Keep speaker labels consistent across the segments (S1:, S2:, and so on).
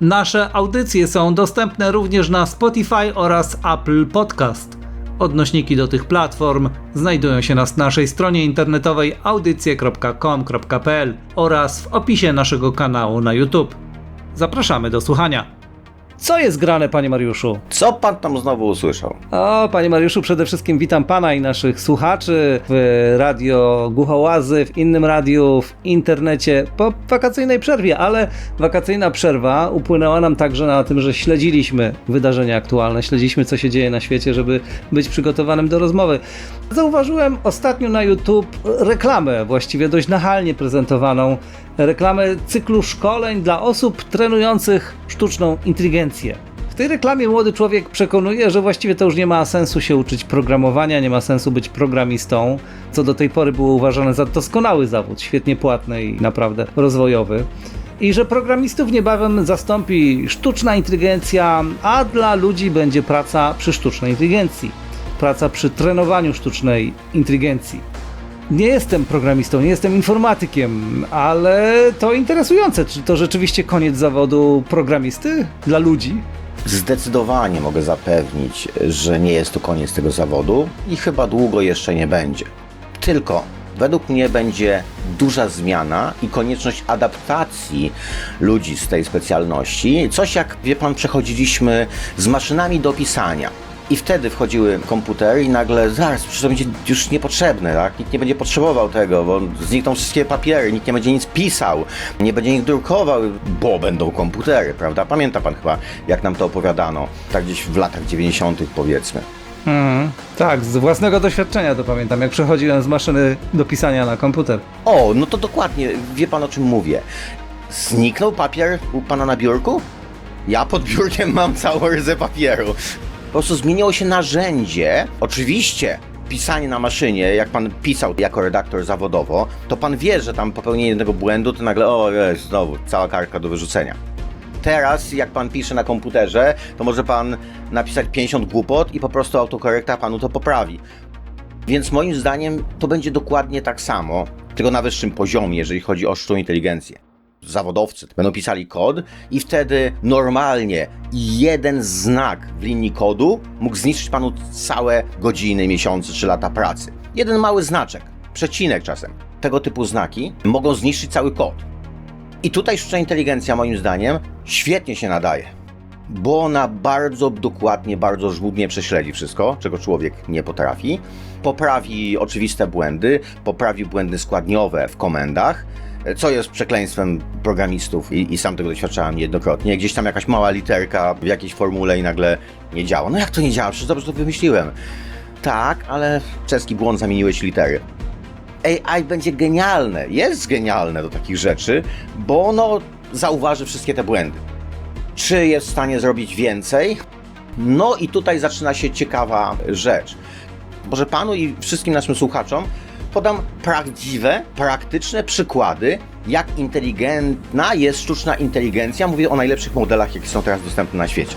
S1: Nasze audycje są dostępne również na Spotify oraz Apple Podcast. Odnośniki do tych platform znajdują się na naszej stronie internetowej audycje.com.pl oraz w opisie naszego kanału na YouTube. Zapraszamy do słuchania. Co jest grane, panie Mariuszu?
S2: Co pan tam znowu usłyszał?
S1: O, panie Mariuszu, przede wszystkim witam pana i naszych słuchaczy w radio Głuchołazy, w innym radiu, w internecie po wakacyjnej przerwie, ale wakacyjna przerwa upłynęła nam także na tym, że śledziliśmy wydarzenia aktualne, śledziliśmy co się dzieje na świecie, żeby być przygotowanym do rozmowy. Zauważyłem ostatnio na YouTube reklamę, właściwie dość nachalnie prezentowaną, reklamę cyklu szkoleń dla osób trenujących sztuczną inteligencję. W tej reklamie młody człowiek przekonuje, że właściwie to już nie ma sensu się uczyć programowania, nie ma sensu być programistą, co do tej pory było uważane za doskonały zawód, świetnie płatny i naprawdę rozwojowy. I że programistów niebawem zastąpi sztuczna inteligencja, a dla ludzi będzie praca przy sztucznej inteligencji. Praca przy trenowaniu sztucznej inteligencji. Nie jestem programistą, nie jestem informatykiem, ale to interesujące. Czy to rzeczywiście koniec zawodu programisty dla ludzi?
S2: Zdecydowanie mogę zapewnić, że nie jest to koniec tego zawodu i chyba długo jeszcze nie będzie. Tylko według mnie będzie duża zmiana i konieczność adaptacji ludzi z tej specjalności. Coś jak, wie pan, przechodziliśmy z maszynami do pisania. I wtedy wchodziły komputery i nagle zaraz, przecież to będzie już niepotrzebne, tak? Nikt nie będzie potrzebował tego, bo znikną wszystkie papiery, nikt nie będzie nic pisał, nie będzie nic drukował, bo będą komputery, prawda? Pamięta pan chyba, jak nam to opowiadano, tak gdzieś w latach 90. powiedzmy.
S1: Mhm. Tak, z własnego doświadczenia to pamiętam, jak przechodziłem z maszyny do pisania na komputer.
S2: O, no to dokładnie, wie pan o czym mówię. Zniknął papier u pana na biurku? Ja pod biurkiem mam całą ryzę papieru. Prostu zmieniło się narzędzie. Oczywiście pisanie na maszynie, jak pan pisał jako redaktor zawodowo, to pan wie, że tam popełnienie jednego błędu, to nagle, o, jest, znowu, cała kartka do wyrzucenia. Teraz, jak pan pisze na komputerze, to może pan napisać 50 głupot i po prostu autokorekta panu to poprawi. Więc moim zdaniem to będzie dokładnie tak samo, tylko na wyższym poziomie, jeżeli chodzi o sztuczną inteligencję. Zawodowcy będą pisali kod i wtedy normalnie jeden znak w linii kodu mógł zniszczyć panu całe godziny, miesiące czy lata pracy. Jeden mały znaczek, przecinek czasem. Tego typu znaki mogą zniszczyć cały kod. I tutaj sztuczna inteligencja moim zdaniem świetnie się nadaje bo ona bardzo dokładnie, bardzo żmudnie prześledzi wszystko, czego człowiek nie potrafi. Poprawi oczywiste błędy, poprawi błędy składniowe w komendach, co jest przekleństwem programistów i, i sam tego doświadczałem niejednokrotnie. Gdzieś tam jakaś mała literka w jakiejś formule i nagle nie działa. No jak to nie działa? Przecież dobrze to wymyśliłem. Tak, ale czeski błąd zamieniłeś litery. AI będzie genialne, jest genialne do takich rzeczy, bo ono zauważy wszystkie te błędy. Czy jest w stanie zrobić więcej? No i tutaj zaczyna się ciekawa rzecz. Może panu i wszystkim naszym słuchaczom podam prawdziwe, praktyczne przykłady, jak inteligentna jest sztuczna inteligencja. Mówię o najlepszych modelach, jakie są teraz dostępne na świecie.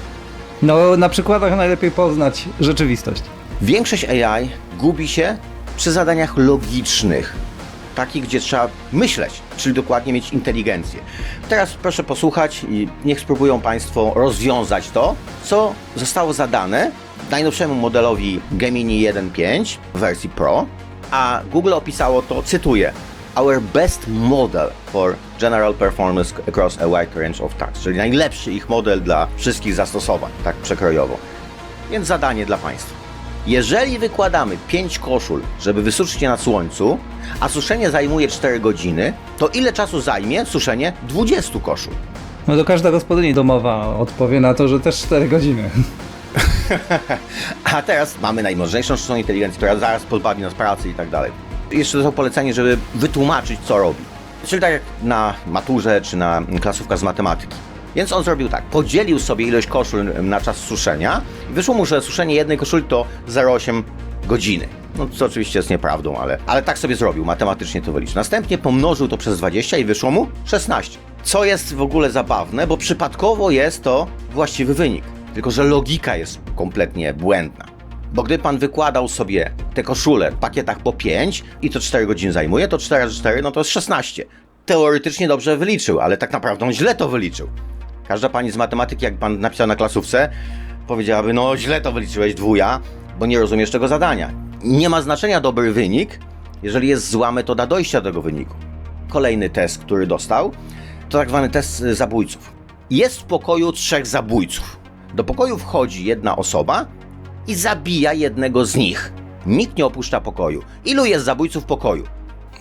S1: No, na przykładach najlepiej poznać rzeczywistość.
S2: Większość AI gubi się przy zadaniach logicznych, takich, gdzie trzeba myśleć, czyli dokładnie mieć inteligencję. Teraz proszę posłuchać i niech spróbują Państwo rozwiązać to, co zostało zadane najnowszemu modelowi Gemini 1.5 w wersji Pro, a Google opisało to, cytuję, Our best model for general performance across a wide range of tasks, czyli najlepszy ich model dla wszystkich zastosowań, tak przekrojowo. Więc zadanie dla Państwa. Jeżeli wykładamy 5 koszul, żeby wysuszyć je na słońcu, a suszenie zajmuje 4 godziny, to ile czasu zajmie suszenie 20 koszul?
S1: No to każda gospodyni domowa odpowie na to, że też 4 godziny.
S2: A teraz mamy najmożniejszą sztuczną inteligencję, która zaraz pozbawi nas pracy i tak dalej. Jeszcze to polecenie, żeby wytłumaczyć, co robi. Czyli tak jak na maturze czy na klasówka z matematyki. Więc on zrobił tak, podzielił sobie ilość koszul na czas suszenia i wyszło mu, że suszenie jednej koszuli to 0,8 godziny. No co oczywiście jest nieprawdą, ale, ale tak sobie zrobił, matematycznie to wyliczył. Następnie pomnożył to przez 20 i wyszło mu 16. Co jest w ogóle zabawne, bo przypadkowo jest to właściwy wynik. Tylko, że logika jest kompletnie błędna. Bo gdy pan wykładał sobie te koszule w pakietach po 5 i to 4 godziny zajmuje, to 4 razy 4 no to jest 16. Teoretycznie dobrze wyliczył, ale tak naprawdę on źle to wyliczył. Każda pani z matematyki, jak pan napisał na klasówce, powiedziałaby, no źle to wyliczyłeś dwuja, bo nie rozumiesz tego zadania. Nie ma znaczenia dobry wynik, jeżeli jest zła metoda dojścia do tego wyniku. Kolejny test, który dostał, to tak zwany test y, zabójców. Jest w pokoju trzech zabójców. Do pokoju wchodzi jedna osoba i zabija jednego z nich. Nikt nie opuszcza pokoju. Ilu jest zabójców w pokoju?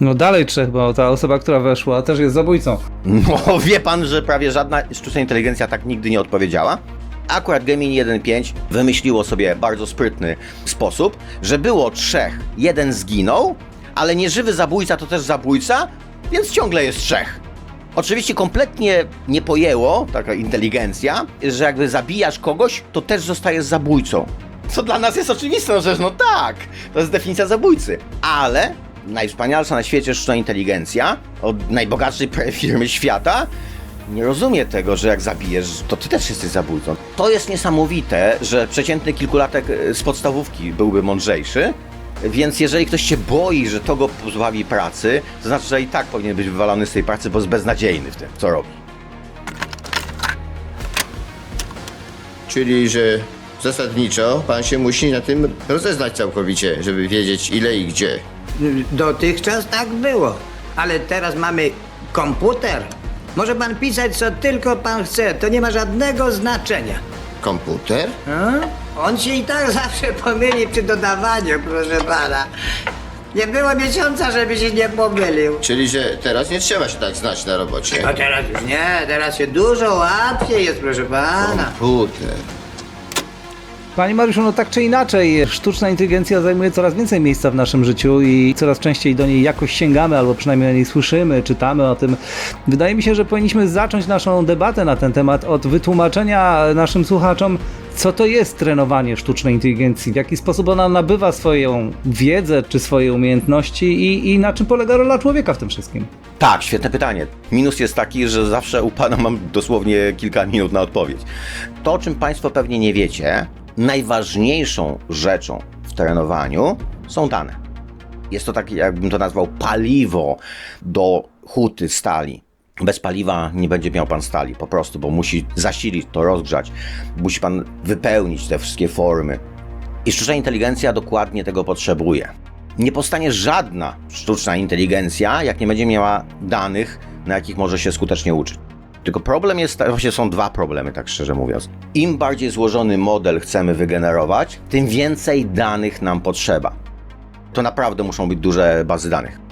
S1: No dalej trzech, bo ta osoba, która weszła, też jest zabójcą.
S2: No, wie pan, że prawie żadna sztuczna inteligencja tak nigdy nie odpowiedziała? Akurat Gemini 1.5 wymyśliło sobie bardzo sprytny sposób, że było trzech, jeden zginął, ale nieżywy zabójca to też zabójca, więc ciągle jest trzech. Oczywiście kompletnie nie pojęło, taka inteligencja, że jakby zabijasz kogoś, to też zostajesz zabójcą. Co dla nas jest oczywistą rzecz, no tak, to jest definicja zabójcy. Ale najwspanialsza na świecie sztuczna inteligencja od najbogatszej firmy świata nie rozumie tego, że jak zabijesz, to ty też jesteś zabójcą. To jest niesamowite, że przeciętny kilkulatek e, z podstawówki byłby mądrzejszy, więc jeżeli ktoś się boi, że to go pozbawi pracy, to znaczy, że i tak powinien być wywalony z tej pracy, bo jest beznadziejny w tym, co robi.
S3: Czyli, że zasadniczo pan się musi na tym rozeznać całkowicie, żeby wiedzieć ile i gdzie.
S4: Dotychczas tak było, ale teraz mamy komputer. Może pan pisać co tylko pan chce, to nie ma żadnego znaczenia.
S3: Komputer?
S4: A? On się i tak zawsze pomyli przy dodawaniu, proszę pana. Nie było miesiąca, żeby się nie pomylił.
S3: Czyli, że teraz nie trzeba się tak znać na robocie.
S4: A teraz już nie, teraz się dużo łatwiej jest, proszę pana.
S3: Komputer.
S1: Panie Mariuszu, no tak czy inaczej, sztuczna inteligencja zajmuje coraz więcej miejsca w naszym życiu i coraz częściej do niej jakoś sięgamy, albo przynajmniej o niej słyszymy, czytamy o tym. Wydaje mi się, że powinniśmy zacząć naszą debatę na ten temat od wytłumaczenia naszym słuchaczom, co to jest trenowanie sztucznej inteligencji, w jaki sposób ona nabywa swoją wiedzę czy swoje umiejętności i, i na czym polega rola człowieka w tym wszystkim.
S2: Tak, świetne pytanie. Minus jest taki, że zawsze u pana mam dosłownie kilka minut na odpowiedź. To, o czym państwo pewnie nie wiecie, najważniejszą rzeczą w trenowaniu są dane. Jest to takie, jakbym to nazwał, paliwo do huty stali. Bez paliwa nie będzie miał pan stali, po prostu, bo musi zasilić to, rozgrzać. Musi pan wypełnić te wszystkie formy. I sztuczna inteligencja dokładnie tego potrzebuje. Nie powstanie żadna sztuczna inteligencja, jak nie będzie miała danych, na jakich może się skutecznie uczyć. Tylko problem jest, właśnie są dwa problemy, tak szczerze mówiąc. Im bardziej złożony model chcemy wygenerować, tym więcej danych nam potrzeba. To naprawdę muszą być duże bazy danych.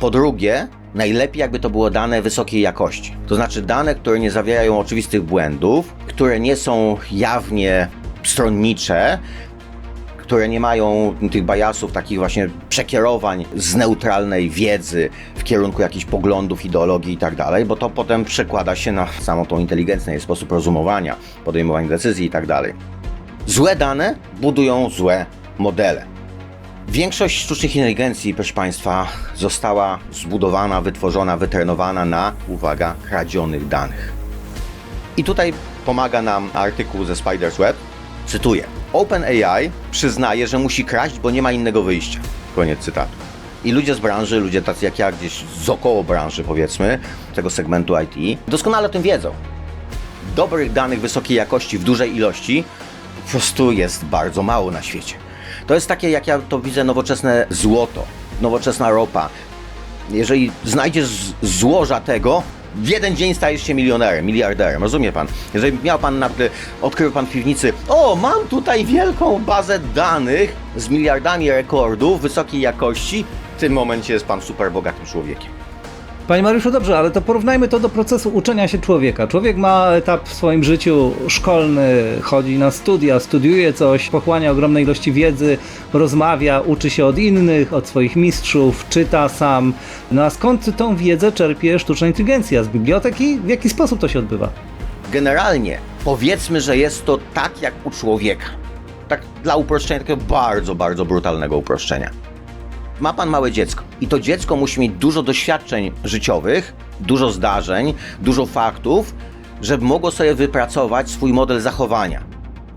S2: Po drugie, najlepiej jakby to było dane wysokiej jakości. To znaczy dane, które nie zawierają oczywistych błędów, które nie są jawnie stronnicze, które nie mają tych bajasów, takich właśnie przekierowań z neutralnej wiedzy w kierunku jakichś poglądów, ideologii i tak dalej, bo to potem przekłada się na samą tą inteligencję, sposób rozumowania, podejmowania decyzji i tak dalej. Złe dane budują złe modele. Większość sztucznych inteligencji, proszę Państwa, została zbudowana, wytworzona, wytrenowana na, uwaga, kradzionych danych. I tutaj pomaga nam artykuł ze Spider's Web. Cytuję. OpenAI przyznaje, że musi kraść, bo nie ma innego wyjścia. Koniec cytatu. I ludzie z branży, ludzie tacy jak ja, gdzieś z około branży powiedzmy, tego segmentu IT, doskonale o tym wiedzą. Dobrych danych wysokiej jakości w dużej ilości po prostu jest bardzo mało na świecie. To jest takie, jak ja to widzę, nowoczesne złoto, nowoczesna ropa. Jeżeli znajdziesz złoża tego, w jeden dzień stajesz się milionerem, miliarderem, rozumie pan? Jeżeli miał pan odkrył pan w piwnicy, o, mam tutaj wielką bazę danych z miliardami rekordów wysokiej jakości, w tym momencie jest pan super bogatym człowiekiem.
S1: Panie Mariuszu, dobrze, ale to porównajmy to do procesu uczenia się człowieka. Człowiek ma etap w swoim życiu szkolny, chodzi na studia, studiuje coś, pochłania ogromne ilości wiedzy, rozmawia, uczy się od innych, od swoich mistrzów, czyta sam. No a skąd tą wiedzę czerpie sztuczna inteligencja? Z biblioteki? W jaki sposób to się odbywa?
S2: Generalnie powiedzmy, że jest to tak jak u człowieka. Tak dla uproszczenia, takiego bardzo, bardzo brutalnego uproszczenia. Ma pan małe dziecko i to dziecko musi mieć dużo doświadczeń życiowych, dużo zdarzeń, dużo faktów, żeby mogło sobie wypracować swój model zachowania.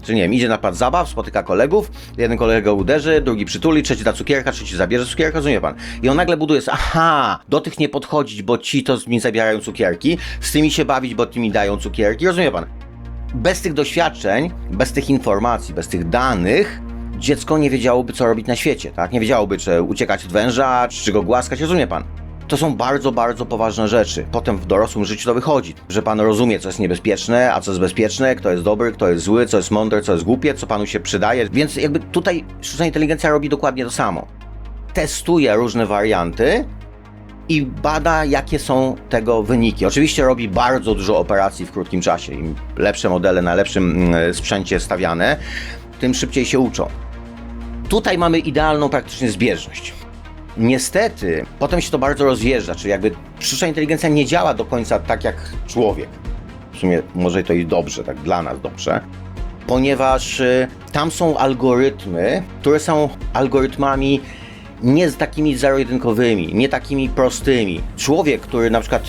S2: Czy nie wiem, idzie na plac zabaw, spotyka kolegów, jeden kolega uderzy, drugi przytuli, trzeci da cukierka, trzeci zabierze cukierka, rozumie pan? I on nagle buduje, aha, do tych nie podchodzić, bo ci to mi zabierają cukierki, z tymi się bawić, bo ci mi dają cukierki, rozumie pan? Bez tych doświadczeń, bez tych informacji, bez tych danych, dziecko nie wiedziałoby, co robić na świecie, tak? Nie wiedziałoby, czy uciekać od węża, czy go głaskać, rozumie pan? To są bardzo, bardzo poważne rzeczy. Potem w dorosłym życiu to wychodzi, że pan rozumie, co jest niebezpieczne, a co jest bezpieczne, kto jest dobry, kto jest zły, co jest mądre, co jest głupie, co panu się przydaje. Więc jakby tutaj sztuczna inteligencja robi dokładnie to samo. Testuje różne warianty i bada, jakie są tego wyniki. Oczywiście robi bardzo dużo operacji w krótkim czasie. Im lepsze modele na lepszym mm, sprzęcie stawiane, tym szybciej się uczą. Tutaj mamy idealną praktycznie zbieżność. Niestety, potem się to bardzo rozjeżdża, czyli jakby sztuczna inteligencja nie działa do końca tak jak człowiek. W sumie może to i dobrze, tak dla nas dobrze, ponieważ y, tam są algorytmy, które są algorytmami nie z takimi zero-jedynkowymi, nie takimi prostymi. Człowiek, który na przykład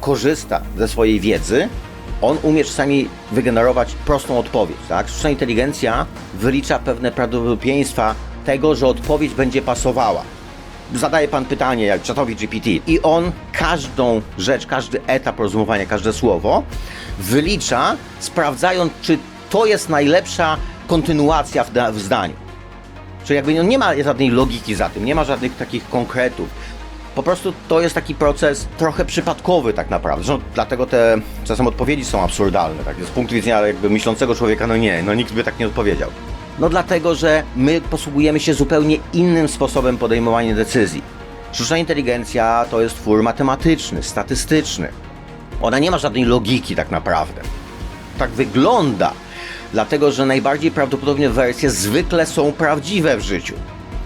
S2: korzysta ze swojej wiedzy, on umie czasami wygenerować prostą odpowiedź. Tak? Sztuczna inteligencja wylicza pewne prawdopodobieństwa tego, że odpowiedź będzie pasowała. Zadaje pan pytanie jak czatowi GPT i on każdą rzecz, każdy etap rozumowania, każde słowo wylicza, sprawdzając, czy to jest najlepsza kontynuacja w, w zdaniu. Czyli jakby no nie ma żadnej logiki za tym, nie ma żadnych takich konkretów. Po prostu to jest taki proces trochę przypadkowy tak naprawdę. Zresztą dlatego te czasem odpowiedzi są absurdalne. Tak? Z punktu widzenia jakby myślącego człowieka, no nie, no nikt by tak nie odpowiedział. No dlatego, że my posługujemy się zupełnie innym sposobem podejmowania decyzji. Sztuczna inteligencja to jest twór matematyczny, statystyczny. Ona nie ma żadnej logiki tak naprawdę. Tak wygląda, dlatego że najbardziej prawdopodobne wersje zwykle są prawdziwe w życiu.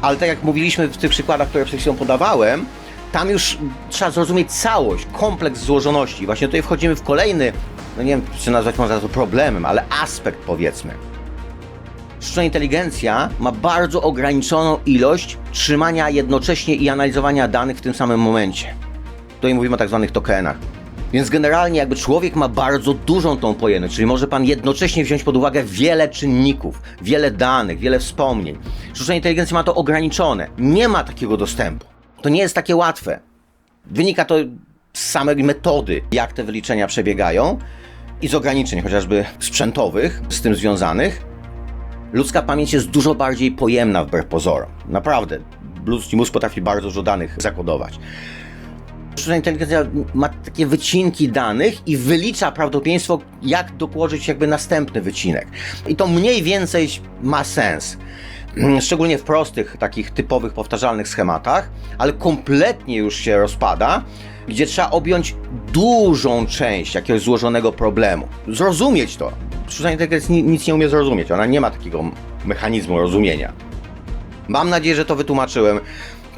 S2: Ale tak jak mówiliśmy w tych przykładach, które przed chwilą podawałem, tam już trzeba zrozumieć całość, kompleks złożoności. Właśnie tutaj wchodzimy w kolejny, no nie wiem, czy nazwać można to problemem, ale aspekt powiedzmy. Sztuczna inteligencja ma bardzo ograniczoną ilość trzymania jednocześnie i analizowania danych w tym samym momencie. Tutaj mówimy o tak zwanych tokenach. Więc generalnie jakby człowiek ma bardzo dużą tą pojemność, czyli może pan jednocześnie wziąć pod uwagę wiele czynników, wiele danych, wiele wspomnień. Sztuczna inteligencja ma to ograniczone. Nie ma takiego dostępu. To nie jest takie łatwe. Wynika to z samej metody, jak te wyliczenia przebiegają i z ograniczeń chociażby sprzętowych z tym związanych. Ludzka pamięć jest dużo bardziej pojemna wbrew pozorom. Naprawdę. Ludzki mózg potrafi bardzo dużo danych zakodować. Sztuczna inteligencja ma takie wycinki danych i wylicza prawdopodobieństwo, jak dołożyć jakby następny wycinek. I to mniej więcej ma sens. Szczególnie w prostych, takich typowych, powtarzalnych schematach, ale kompletnie już się rozpada, gdzie trzeba objąć dużą część jakiegoś złożonego problemu. Zrozumieć to. Sztuczna inteligencja ni- nic nie umie zrozumieć, ona nie ma takiego mechanizmu rozumienia. Mam nadzieję, że to wytłumaczyłem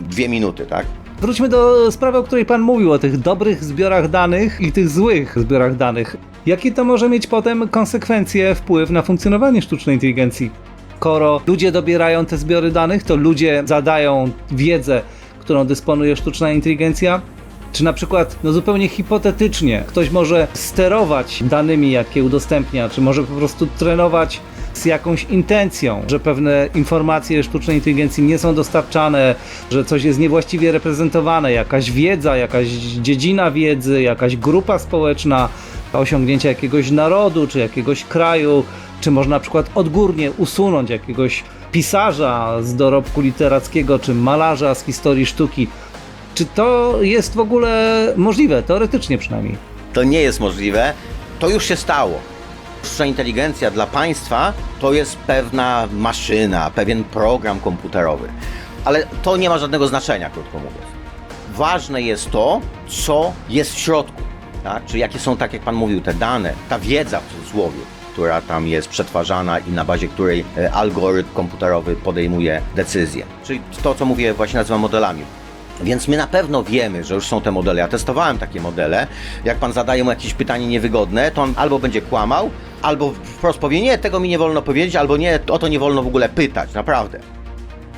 S2: dwie minuty, tak?
S1: Wróćmy do sprawy, o której Pan mówił, o tych dobrych zbiorach danych i tych złych zbiorach danych. Jakie to może mieć potem konsekwencje, wpływ na funkcjonowanie sztucznej inteligencji? Skoro ludzie dobierają te zbiory danych, to ludzie zadają wiedzę, którą dysponuje sztuczna inteligencja. Czy na przykład, no zupełnie hipotetycznie, ktoś może sterować danymi, jakie udostępnia, czy może po prostu trenować z jakąś intencją, że pewne informacje sztucznej inteligencji nie są dostarczane, że coś jest niewłaściwie reprezentowane, jakaś wiedza, jakaś dziedzina wiedzy, jakaś grupa społeczna, osiągnięcia jakiegoś narodu czy jakiegoś kraju, czy można na przykład odgórnie usunąć jakiegoś pisarza z dorobku literackiego, czy malarza z historii sztuki. Czy to jest w ogóle możliwe, teoretycznie przynajmniej?
S2: To nie jest możliwe. To już się stało. Sztuczna inteligencja dla państwa to jest pewna maszyna, pewien program komputerowy. Ale to nie ma żadnego znaczenia, krótko mówiąc. Ważne jest to, co jest w środku. Tak? Czy jakie są, tak jak Pan mówił, te dane, ta wiedza w cudzysłowie, która tam jest przetwarzana i na bazie której e, algorytm komputerowy podejmuje decyzje. Czyli to, co mówię, właśnie nazywam modelami. Więc my na pewno wiemy, że już są te modele. Ja testowałem takie modele. Jak pan zadaje mu jakieś pytanie niewygodne, to on albo będzie kłamał, albo wprost powie: Nie, tego mi nie wolno powiedzieć, albo nie, o to nie wolno w ogóle pytać, naprawdę.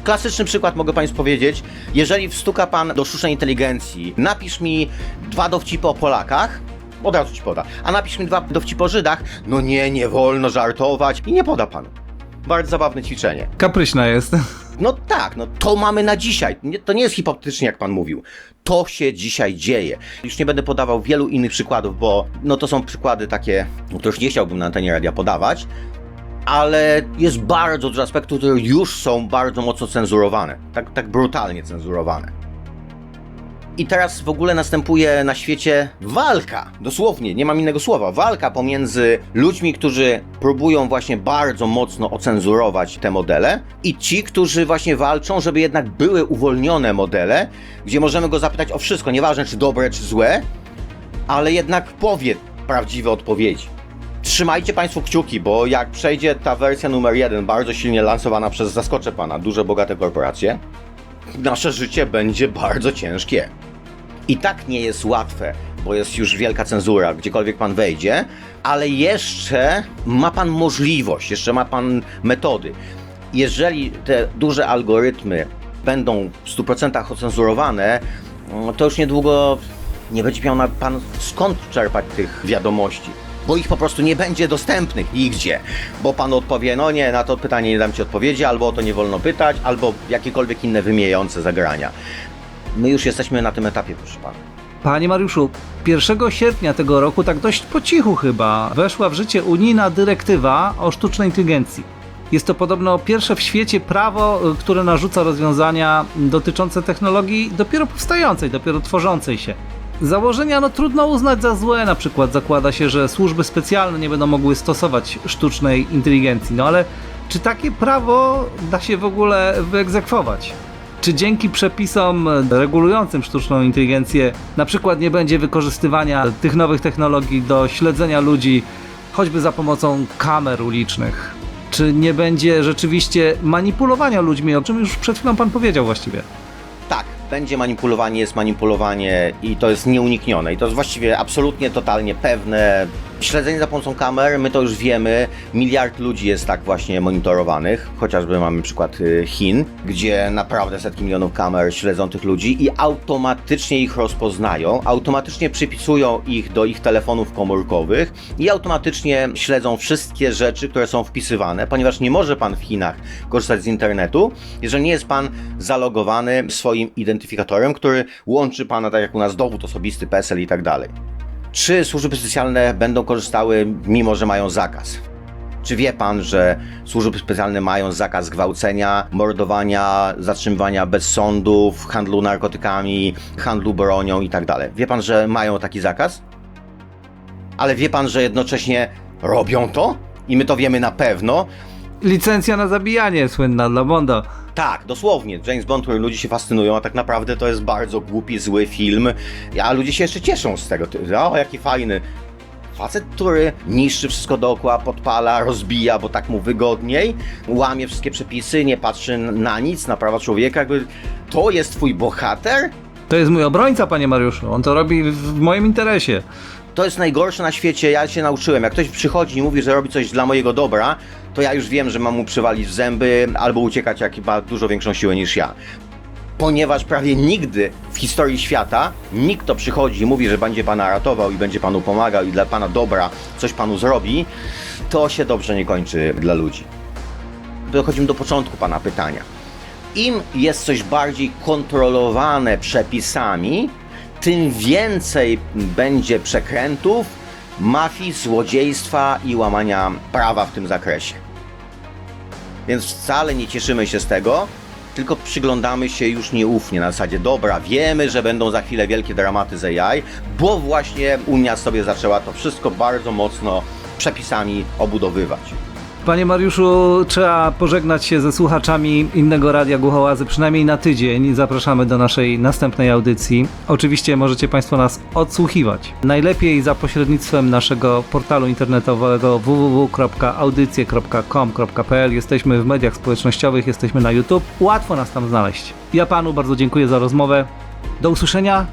S2: Klasyczny przykład mogę Państwu powiedzieć. Jeżeli wstuka Pan do sztucznej inteligencji, napisz mi dwa dowcipy o Polakach, Od razu ci poda. A napisz mi dwa dowcipy o Żydach. No nie, nie wolno żartować. I nie poda panu. Bardzo zabawne ćwiczenie.
S1: Kapryśna jest.
S2: No tak, no to mamy na dzisiaj. Nie, to nie jest hipotetycznie, jak pan mówił. To się dzisiaj dzieje. Już nie będę podawał wielu innych przykładów, bo no to są przykłady takie, no to już nie chciałbym na antenie radia podawać, ale jest bardzo dużo aspektów, które już są bardzo mocno cenzurowane. Tak, tak brutalnie cenzurowane. I teraz w ogóle następuje na świecie walka, dosłownie, nie mam innego słowa, walka pomiędzy ludźmi, którzy próbują właśnie bardzo mocno ocenzurować te modele i ci, którzy właśnie walczą, żeby jednak były uwolnione modele, gdzie możemy go zapytać o wszystko, nieważne czy dobre, czy złe, ale jednak powie prawdziwe odpowiedzi. Trzymajcie Państwo kciuki, bo jak przejdzie ta wersja numer jeden, bardzo silnie lansowana przez, zaskoczę Pana, duże, bogate korporacje, nasze życie będzie bardzo ciężkie. I tak nie jest łatwe, bo jest już wielka cenzura, gdziekolwiek pan wejdzie, ale jeszcze ma pan możliwość, jeszcze ma pan metody. Jeżeli te duże algorytmy będą w 100% ocenzurowane, no, to już niedługo nie będzie miał pan skąd czerpać tych wiadomości. Bo ich po prostu nie będzie dostępnych nigdzie. Bo pan odpowie, no nie, na to pytanie nie dam ci odpowiedzi, albo o to nie wolno pytać, albo jakiekolwiek inne wymijające zagrania. My już jesteśmy na tym etapie, proszę pana.
S1: Panie Mariuszu, 1 sierpnia tego roku, tak dość po cichu chyba, weszła w życie unijna dyrektywa o sztucznej inteligencji. Jest to podobno pierwsze w świecie prawo, y, które narzuca rozwiązania dotyczące technologii dopiero powstającej, dopiero tworzącej się. Założenia no trudno uznać za złe, na przykład zakłada się, że służby specjalne nie będą mogły stosować sztucznej inteligencji, no ale czy takie prawo da się w ogóle wyegzekwować? Czy dzięki przepisom regulującym sztuczną inteligencję na przykład nie będzie wykorzystywania tych nowych technologii do śledzenia ludzi, choćby za pomocą kamer ulicznych? Czy nie będzie rzeczywiście manipulowania ludźmi, o czym już przed chwilą pan powiedział właściwie?
S2: Tak, będzie manipulowanie, jest manipulowanie i to jest nieuniknione. I to jest właściwie absolutnie, totalnie pewne. Śledzenie za pomocą kamer, my to już wiemy. Miliard ludzi jest tak właśnie monitorowanych. Chociażby mamy przykład y, Chin, gdzie naprawdę setki milionów kamer śledzą tych ludzi i automatycznie ich rozpoznają, automatycznie przypisują ich do ich telefonów komórkowych i automatycznie śledzą wszystkie rzeczy, które są wpisywane, ponieważ nie może pan w Chinach korzystać z internetu, jeżeli nie jest pan zalogowany swoim identyfikatorem, który łączy pana, tak jak u nas, dowód osobisty, PESEL i tak dalej. Czy służby specjalne będą korzystały, mimo że mają zakaz? Czy wie pan, że służby specjalne mają zakaz gwałcenia, mordowania, zatrzymywania bez sądów, handlu narkotykami, handlu bronią i tak? Wie pan, że mają taki zakaz? Ale wie pan, że jednocześnie robią to? I my to wiemy na pewno.
S1: Licencja na zabijanie słynna dla Bonda.
S2: Tak, dosłownie. James Bond, który ludzie się fascynują, a tak naprawdę to jest bardzo głupi, zły film. A ludzie się jeszcze cieszą z tego. O, jaki fajny. Facet, który niszczy wszystko dookoła, podpala, rozbija, bo tak mu wygodniej, łamie wszystkie przepisy, nie patrzy na nic, na prawa człowieka, jakby to jest twój bohater?
S1: To jest mój obrońca, panie Mariuszu. On to robi w moim interesie.
S2: To jest najgorsze na świecie, ja się nauczyłem. Jak ktoś przychodzi i mówi, że robi coś dla mojego dobra, to ja już wiem, że mam mu przywalić w zęby albo uciekać, jak ma dużo większą siłę niż ja. Ponieważ prawie nigdy w historii świata nikt, kto przychodzi i mówi, że będzie pana ratował i będzie panu pomagał i dla pana dobra coś panu zrobi, to się dobrze nie kończy dla ludzi. Dochodzimy do początku pana pytania. Im jest coś bardziej kontrolowane przepisami, tym więcej będzie przekrętów, mafii, złodziejstwa i łamania prawa w tym zakresie. Więc wcale nie cieszymy się z tego, tylko przyglądamy się już nieufnie na zasadzie, dobra, wiemy, że będą za chwilę wielkie dramaty z AI, bo właśnie Unia sobie zaczęła to wszystko bardzo mocno przepisami obudowywać.
S1: Panie Mariuszu, trzeba pożegnać się ze słuchaczami innego radia Głuchołazy przynajmniej na tydzień. Zapraszamy do naszej następnej audycji. Oczywiście możecie Państwo nas odsłuchiwać. Najlepiej za pośrednictwem naszego portalu internetowego www.audycje.com.pl. Jesteśmy w mediach społecznościowych, jesteśmy na YouTube. Łatwo nas tam znaleźć. Ja Panu bardzo dziękuję za rozmowę. Do usłyszenia